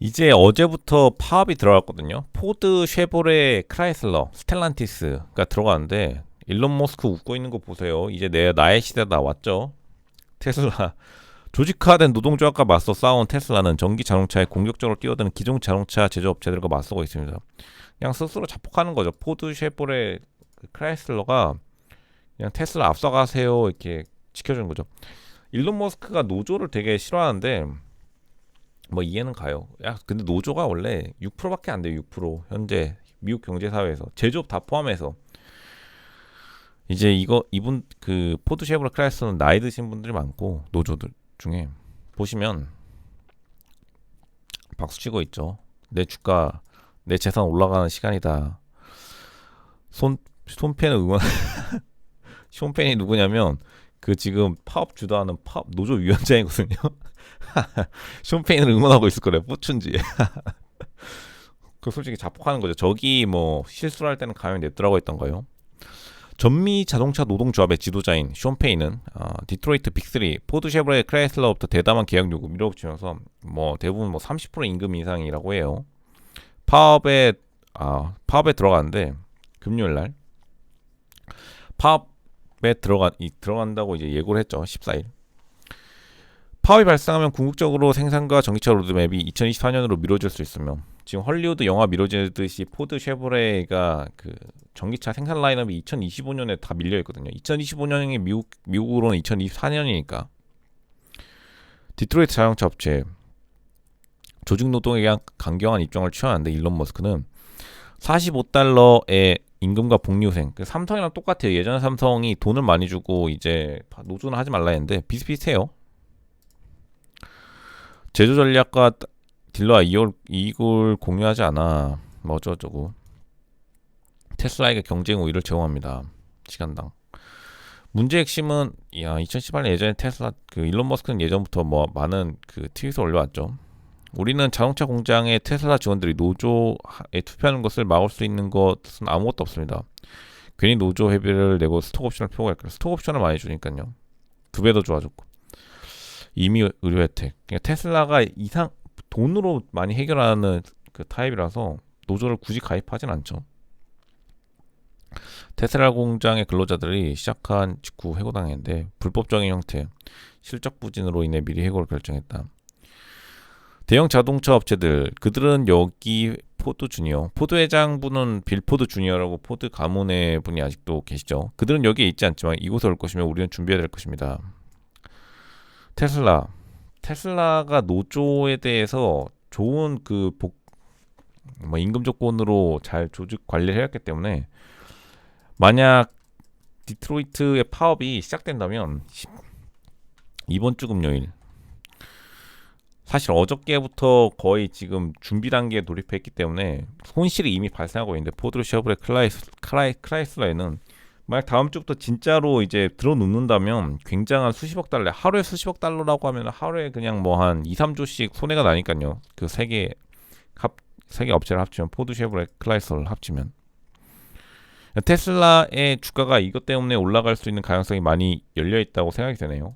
이제 어제부터 파업이 들어갔거든요. 포드, 쉐보레, 크라이슬러, 스텔란티스가 들어가는데 일론 머스크 웃고 있는 거 보세요. 이제 내 나의 시대다 왔죠. 테슬라 조직화된 노동조합과 맞서 싸운 테슬라는 전기 자동차에 공격적으로 뛰어드는 기존 자동차 제조업체들과 맞서고 있습니다. 그냥 스스로 자폭하는 거죠. 포드, 쉐보레, 그 크라이슬러가 그냥 테슬라 앞서가세요 이렇게 지켜주는 거죠. 일론 머스크가 노조를 되게 싫어하는데 뭐 이해는 가요. 야, 근데 노조가 원래 6%밖에 안 돼요. 6% 현재 미국 경제 사회에서 제조업 다 포함해서 이제 이거 이분 그 포드 쉐보레 크라이스는 나이 드신 분들이 많고 노조들 중에 보시면 박수 치고 있죠. 내 주가 내 재산 올라가는 시간이다. 손 손펜을 응원 손펜이 누구냐면 그 지금 파업 주도하는 파업 노조 위원장이거든요. 숀페인을 응원하고 있을 거래요. 뿌춘지. 그 솔직히 자폭하는 거죠. 저기 뭐 실수를 할 때는 가만히 냅두라고 했던 거예요. 전미 자동차 노동조합의 지도자인 숀페인은 어, 디트로이트 빅3 포드 쉐보레 크라이슬러부터 대담한 계약 요구 밀어붙이면서 뭐 대부분 뭐 30% 임금 인상이라고 해요. 파업에 아 파업에 들어가는데 금요일 날 파업 에 들어가 이, 들어간다고 이제 예고를 했죠. 14일. 파업이 발생하면 궁극적으로 생산과 전기차 로드맵이 2024년으로 미뤄질 수 있으며 지금 헐리우드 영화 미뤄지듯이 포드 쉐보레가 그 전기차 생산 라인업이 2025년에 다 밀려 있거든요. 2025년이 미국 미국으로는 2024년이니까 디트로이트 자동차 업체 조직 노동에 대한 강경한 입장을 취하는데 일론 머스크는 45달러의 임금과 복리후생. 그 삼성이랑 똑같아요. 예전에 삼성이 돈을 많이 주고 이제 노조는 하지 말라 했는데 비슷비슷해요. 제조 전략과 딜러와 이익을, 이익을 공유하지 않아. 뭐 어쩌고저쩌고. 테슬라에게 경쟁 우위를 제공합니다. 시간당. 문제 핵심은 야 2018년 예전에 테슬라 그 일론 머스크는 예전부터 뭐 많은 그 트윗을 올려왔죠 우리는 자동차 공장의 테슬라 직원들이 노조에 투표하는 것을 막을 수 있는 것은 아무것도 없습니다 괜히 노조 회비를 내고 스톡 옵션을 표고 할까요 스톡 옵션을 많이 주니까요 두 배 더 좋아졌고 이미 의료 혜택. 그러니까 테슬라가 이상 돈으로 많이 해결하는 그 타입이라서 노조를 굳이 가입하진 않죠. 테슬라 공장의 근로자들이 시작한 직후 해고당했는데 불법적인 형태, 실적 부진으로 인해 미리 해고를 결정했다. 대형 자동차 업체들 그들은 여기 포드 주니어, 포드 회장분은 빌 포드 주니어라고 포드 가문의 분이 아직도 계시죠. 그들은 여기에 있지 않지만 이곳에 올 것이며 우리는 준비해야 될 것입니다. 테슬라 테슬라가 노조에 대해서 좋은 그 복, 뭐 임금 조건으로 잘 조직 관리를 해왔기 때문에 만약 디트로이트의 파업이 시작된다면 이번 주 금요일 사실 어저께부터 거의 지금 준비 단계에 돌입했기 때문에 손실이 이미 발생하고 있는데 포드 쉐보레 클라이스, 크라이, 크라이슬러에는 만약 다음 주부터 진짜로 이제 들어놓는다면 굉장한 수십억 달러, 하루에 수십억 달러라고 하면 하루에 그냥 뭐 한 2, 3조씩 손해가 나니까요. 그 세 개 합, 세 개 업체를 합치면 포드 쉐보레 클라이스를 합치면 테슬라의 주가가 이것 때문에 올라갈 수 있는 가능성이 많이 열려 있다고 생각이 되네요.